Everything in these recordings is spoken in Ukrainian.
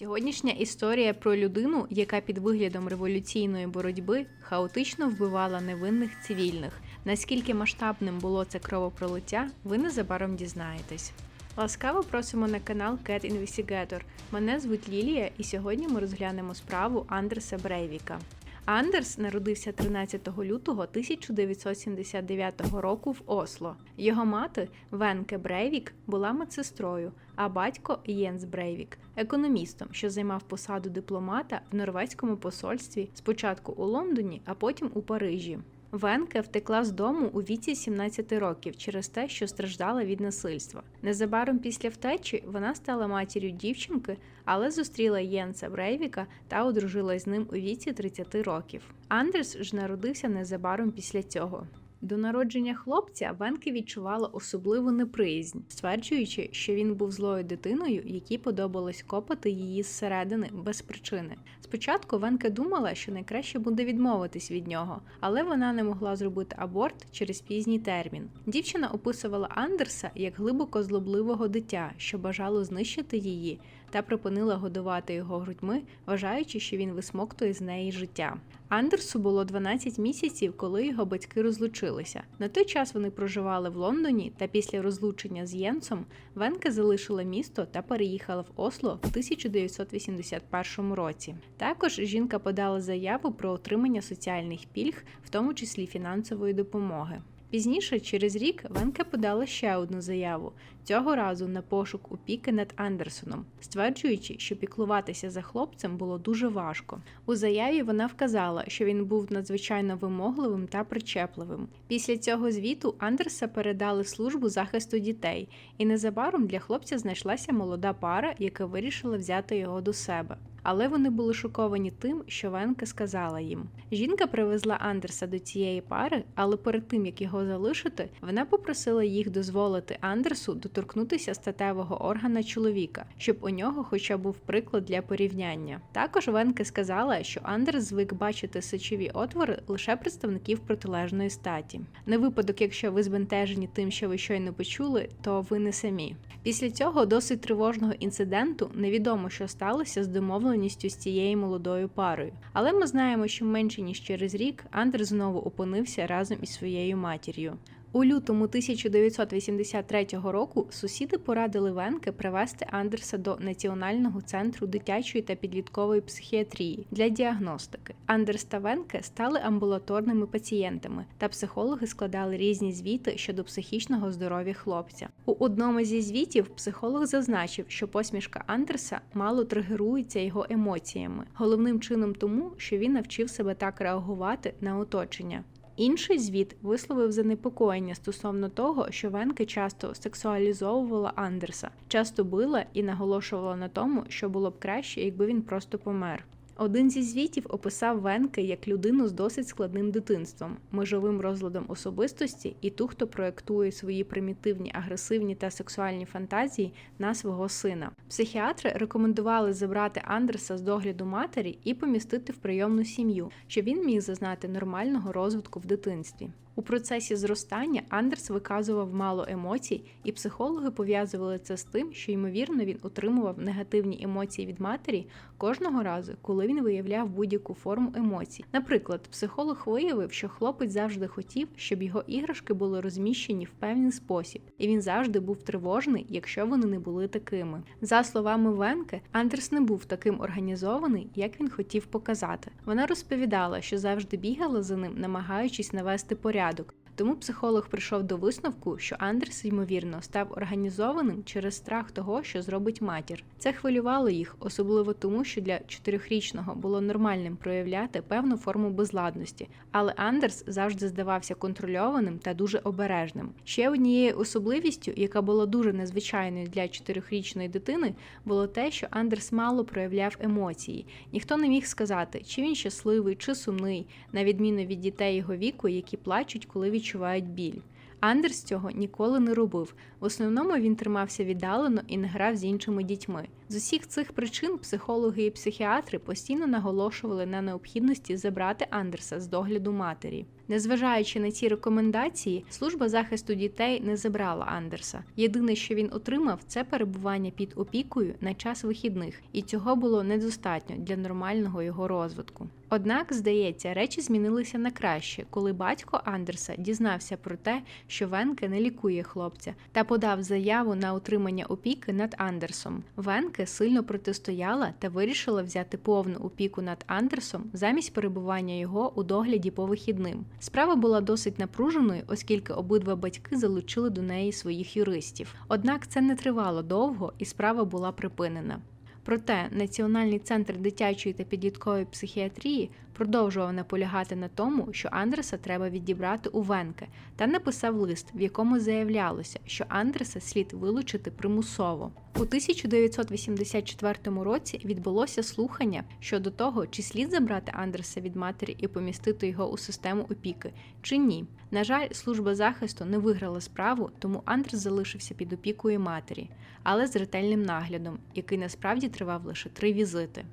Сьогоднішня історія про людину, яка під виглядом революційної боротьби хаотично вбивала невинних цивільних. Наскільки масштабним було це кровопролиття, ви незабаром дізнаєтесь. Ласкаво просимо на канал Cat Investigator. Мене звуть Лілія, і сьогодні ми розглянемо справу Андерса Брейвіка. Андерс народився 13 лютого 1979 року в Осло. Його мати Венке Брейвік була медсестрою, а батько Єнс Брейвік економістом, що займав посаду дипломата в норвезькому посольстві спочатку у Лондоні, а потім у Парижі. Венке втекла з дому у віці 17 років через те, що страждала від насильства. Незабаром після втечі вона стала матір'ю дівчинки, але зустріла Єнса Брейвіка та одружилась з ним у віці 30 років. Андерс ж народився незабаром після цього. До народження хлопця Венке відчувала особливу неприязнь, стверджуючи, що він був злою дитиною, якій подобалось копати її зсередини без причини. Спочатку Венке думала, що найкраще буде відмовитись від нього, але вона не могла зробити аборт через пізній термін. Дівчина описувала Андерса як глибоко злобливого дитя, що бажало знищити її, та припинила годувати його грудьми, вважаючи, що він висмоктує з неї життя. Андерсу було 12 місяців, коли його батьки розлучилися. На той час вони проживали в Лондоні, та після розлучення з Єнсом Венке залишила місто та переїхала в Осло в 1981 році. Також жінка подала заяву про отримання соціальних пільг, в тому числі фінансової допомоги. Пізніше, через рік, Венке подала ще одну заяву, цього разу на пошук опіки над Андерсоном, стверджуючи, що піклуватися за хлопцем було дуже важко. У заяві вона вказала, що він був надзвичайно вимогливим та причепливим. Після цього звіту Андерса передали в службу захисту дітей, і незабаром для хлопця знайшлася молода пара, яка вирішила взяти його до себе. Але вони були шоковані тим, що Венка сказала їм. Жінка привезла Андерса до цієї пари, але перед тим як його залишити, вона попросила їх дозволити Андерсу доторкнутися статевого органа чоловіка, щоб у нього хоча був приклад для порівняння. Також Венка сказала, що Андерс звик бачити сечові отвори лише представників протилежної статі. На випадок, якщо ви збентежені тим, що ви щойно почули, то ви не самі. Після цього досить тривожного інциденту невідомо, що сталося з домовленістю з цією молодою парою. Але ми знаємо, що менше ніж через рік Андер знову опинився разом із своєю матір'ю. У лютому 1983 року сусіди порадили Венке привезти Андерса до Національного центру дитячої та підліткової психіатрії для діагностики. Андерс та Венке стали амбулаторними пацієнтами, та психологи складали різні звіти щодо психічного здоров'я хлопця. У одному зі звітів психолог зазначив, що посмішка Андерса мало тригерується його емоціями, головним чином тому, що він навчив себе так реагувати на оточення. Інший звіт висловив занепокоєння стосовно того, що Венке часто сексуалізовувала Андерса, часто била і наголошувала на тому, що було б краще, якби він просто помер. Один зі звітів описав Венке як людину з досить складним дитинством, межовим розладом особистості і ту, хто проєктує свої примітивні, агресивні та сексуальні фантазії на свого сина. Психіатри рекомендували забрати Андерса з догляду матері і помістити в прийомну сім'ю, щоб він міг зазнати нормального розвитку в дитинстві. У процесі зростання Андерс виказував мало емоцій, і психологи пов'язували це з тим, що ймовірно він отримував негативні емоції від матері кожного разу, коли він виявляв будь-яку форму емоцій. Наприклад, психолог виявив, що хлопець завжди хотів, щоб його іграшки були розміщені в певний спосіб, і він завжди був тривожний, якщо вони не були такими. За словами Венке, Андерс не був таким організований, як він хотів показати. Вона розповідала, що завжди бігала за ним, намагаючись навести порядок. readuc. Тому психолог прийшов до висновку, що Андерс, ймовірно, став організованим через страх того, що зробить матір. Це хвилювало їх, особливо тому, що для чотирьохрічного було нормальним проявляти певну форму безладності, але Андерс завжди здавався контрольованим та дуже обережним. Ще однією особливістю, яка була дуже незвичайною для чотирьохрічної дитини, було те, що Андерс мало проявляв емоції. Ніхто не міг сказати, чи він щасливий, чи сумний, на відміну від дітей його віку, які плачуть, коли відчувають біль. Андерс цього ніколи не робив. В основному він тримався віддалено і не грав з іншими дітьми. З усіх цих причин психологи і психіатри постійно наголошували на необхідності забрати Андерса з догляду матері. Незважаючи на ці рекомендації, служба захисту дітей не забрала Андерса. Єдине, що він отримав, це перебування під опікою на час вихідних, і цього було недостатньо для нормального його розвитку. Однак, здається, речі змінилися на краще, коли батько Андерса дізнався про те, що Венке не лікує хлопця, та подав заяву на отримання опіки над Андерсом. Венке сильно протистояла та вирішила взяти повну опіку над Андерсом замість перебування його у догляді по вихідним. Справа була досить напруженою, оскільки обидва батьки залучили до неї своїх юристів. Однак це не тривало довго, і справа була припинена. Проте Національний центр дитячої та підліткової психіатрії продовжував наполягати на тому, що Андреса треба відібрати у Венке, та написав лист, в якому заявлялося, що Андреса слід вилучити примусово. У 1984 році відбулося слухання щодо того, чи слід забрати Андреса від матері і помістити його у систему опіки, чи ні. На жаль, служба захисту не виграла справу, тому Андрес залишився під опікою матері, але з ретельним наглядом, який насправді тривав лише три візити.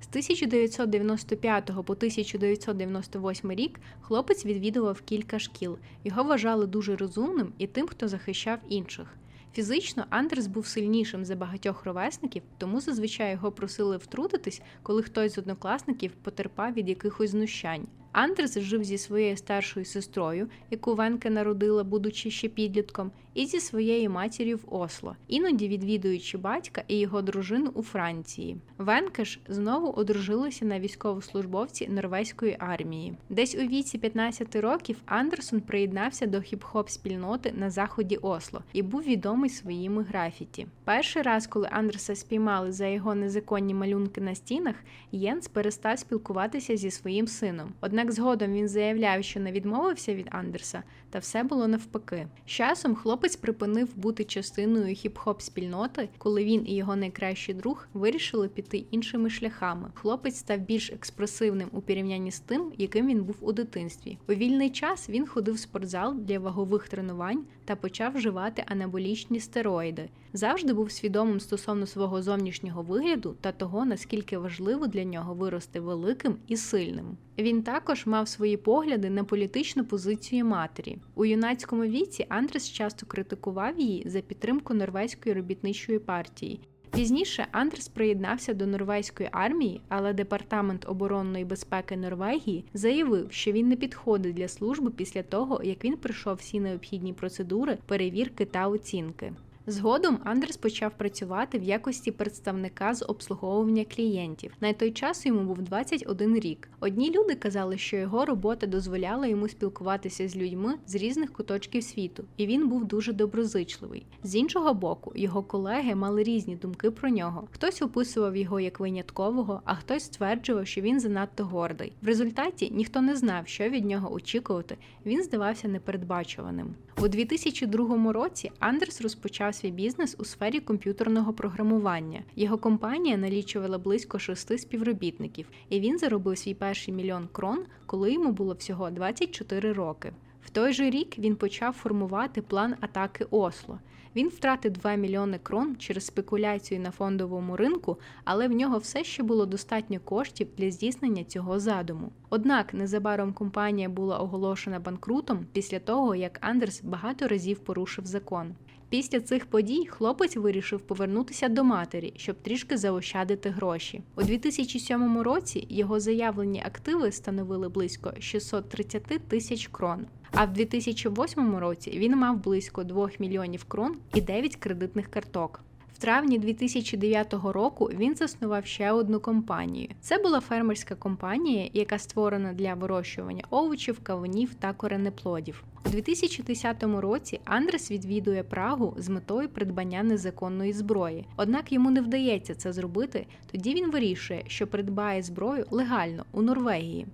З 1995 по 1998 рік хлопець відвідував кілька шкіл. Його вважали дуже розумним і тим, хто захищав інших. Фізично Андерс був сильнішим за багатьох ровесників, тому зазвичай його просили втрутитись, коли хтось з однокласників потерпав від якихось знущань. Андрес жив зі своєю старшою сестрою, яку Венке народила, будучи ще підлітком, і зі своєю матір'ю в Осло, іноді відвідуючи батька і його дружину у Франції. Венке ж знову одружилися на військовослужбовці норвезької армії. Десь у віці 15 років Андерсон приєднався до хіп-хоп спільноти на заході Осло і був відомий своїми графіті. Перший раз, коли Андерса спіймали за його незаконні малюнки на стінах, Єнс перестав спілкуватися зі своїм сином. Однак згодом він заявляв, що не відмовився від Андерса, та все було навпаки. З часом хлопець припинив бути частиною хіп-хоп спільноти, коли він і його найкращий друг вирішили піти іншими шляхами. Хлопець став більш експресивним у порівнянні з тим, яким він був у дитинстві. У вільний час він ходив в спортзал для вагових тренувань та почав вживати анаболічні стероїди. Завжди був свідомим стосовно свого зовнішнього вигляду та того, наскільки важливо для нього вирости великим і сильним. Він також мав свої погляди на політичну позицію матері. У юнацькому віці Андрес часто критикував її за підтримку норвезької робітничої партії. Пізніше Андрес приєднався до норвезької армії, але департамент оборонної безпеки Норвегії заявив, що він не підходить для служби після того, як він пройшов всі необхідні процедури перевірки та оцінки. Згодом Андрес почав працювати в якості представника з обслуговування клієнтів. На той час йому був 21 рік. Одні люди казали, що його робота дозволяла йому спілкуватися з людьми з різних куточків світу, і він був дуже доброзичливий. З іншого боку, його колеги мали різні думки про нього. Хтось описував його як виняткового, а хтось стверджував, що він занадто гордий. В результаті ніхто не знав, що від нього очікувати. Він здавався непередбачуваним. У 2002 році Андерс розпочав свій бізнес у сфері комп'ютерного програмування. Його компанія налічувала близько шести співробітників, і він заробив свій перший мільйон крон, коли йому було всього 24 роки. В той же рік він почав формувати план атаки Осло. Він втратив 2 мільйони крон через спекуляцію на фондовому ринку, але в нього все ще було достатньо коштів для здійснення цього задуму. Однак незабаром компанія була оголошена банкрутом після того, як Андерс багато разів порушив закон. Після цих подій хлопець вирішив повернутися до матері, щоб трішки заощадити гроші. У 2007 році його заявлені активи становили близько 630 тисяч крон. А в 2008 році він мав близько 2 мільйонів крон і 9 кредитних карток. В травні 2009 року він заснував ще одну компанію. Це була фермерська компанія, яка створена для вирощування овочів, кавунів та коренеплодів. У 2010 році Андрес відвідує Прагу з метою придбання незаконної зброї. Однак йому не вдається це зробити. Тоді він вирішує, що придбає зброю легально у Норвегії.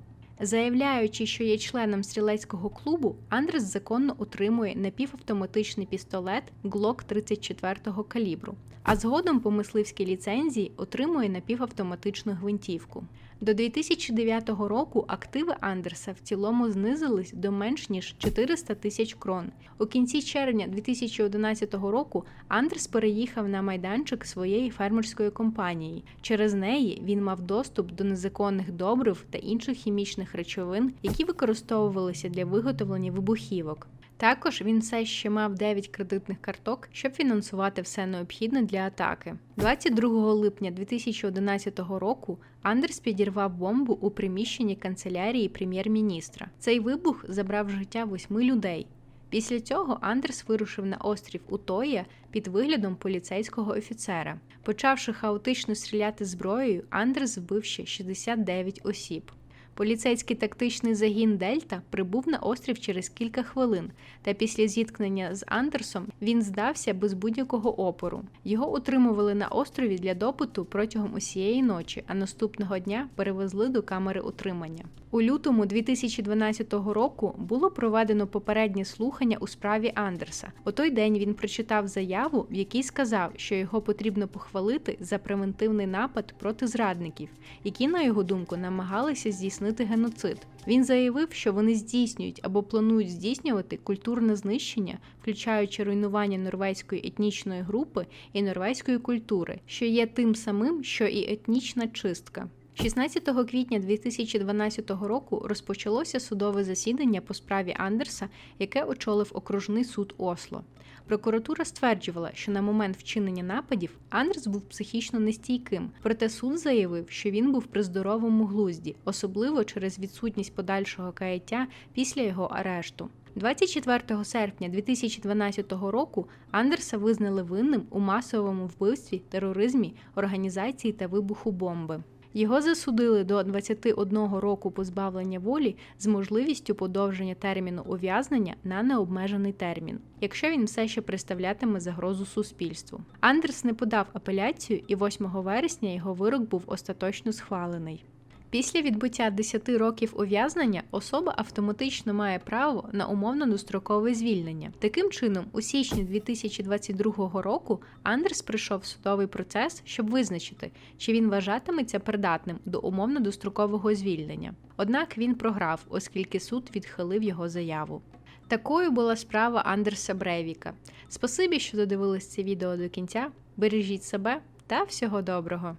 Заявляючи, що є членом стрілецького клубу, Андрес законно отримує напівавтоматичний пістолет Glock 34-го калібру, а згодом по мисливській ліцензії отримує напівавтоматичну гвинтівку. До 2009 року активи Андерса в цілому знизились до менш ніж 400 тисяч крон. У кінці червня 2011 року Андерс переїхав на майданчик своєї фермерської компанії. Через неї він мав доступ до незаконних добрив та інших хімічних речовин, які використовувалися для виготовлення вибухівок. Також він все ще мав 9 кредитних карток, щоб фінансувати все необхідне для атаки. 22 липня 2011 року Андерс підірвав бомбу у приміщенні канцелярії прем'єр-міністра. Цей вибух забрав життя восьми людей. Після цього Андерс вирушив на острів Утоя під виглядом поліцейського офіцера. Почавши хаотично стріляти зброєю, Андерс вбив ще 69 осіб. Поліцейський тактичний загін Дельта прибув на острів через кілька хвилин, та після зіткнення з Андерсом він здався без будь-якого опору. Його утримували на острові для допиту протягом усієї ночі, а наступного дня перевезли до камери утримання. У лютому 2012 року було проведено попереднє слухання у справі Андерса. У той день він прочитав заяву, в якій сказав, що його потрібно похвалити за превентивний напад проти зрадників, які, на його думку, намагалися здійснити геноцид. Він заявив, що вони здійснюють або планують здійснювати культурне знищення, включаючи руйнування норвезької етнічної групи і норвезької культури, що є тим самим, що і етнічна чистка. 16 квітня 2012 року розпочалося судове засідання по справі Андерса, яке очолив окружний суд Осло. Прокуратура стверджувала, що на момент вчинення нападів Андерс був психічно нестійким, проте суд заявив, що він був при здоровому глузді, особливо через відсутність подальшого каяття після його арешту. 24 серпня 2012 року Андерса визнали винним у масовому вбивстві, тероризмі, організації та вибуху бомби. Його засудили до 21 року позбавлення волі з можливістю подовження терміну ув'язнення на необмежений термін, якщо він все ще представлятиме загрозу суспільству. Андерс не подав апеляцію, і 8 вересня його вирок був остаточно схвалений. Після відбуття 10 років ув'язнення особа автоматично має право на умовно дострокове звільнення. Таким чином, у січні 2022 року Андерс прийшов судовий процес, щоб визначити, чи він вважатиметься придатним до умовно дострокового звільнення. Однак він програв, оскільки суд відхилив його заяву. Такою була справа Андерса Брейвіка. Спасибі, що додивились це відео до кінця. Бережіть себе та всього доброго!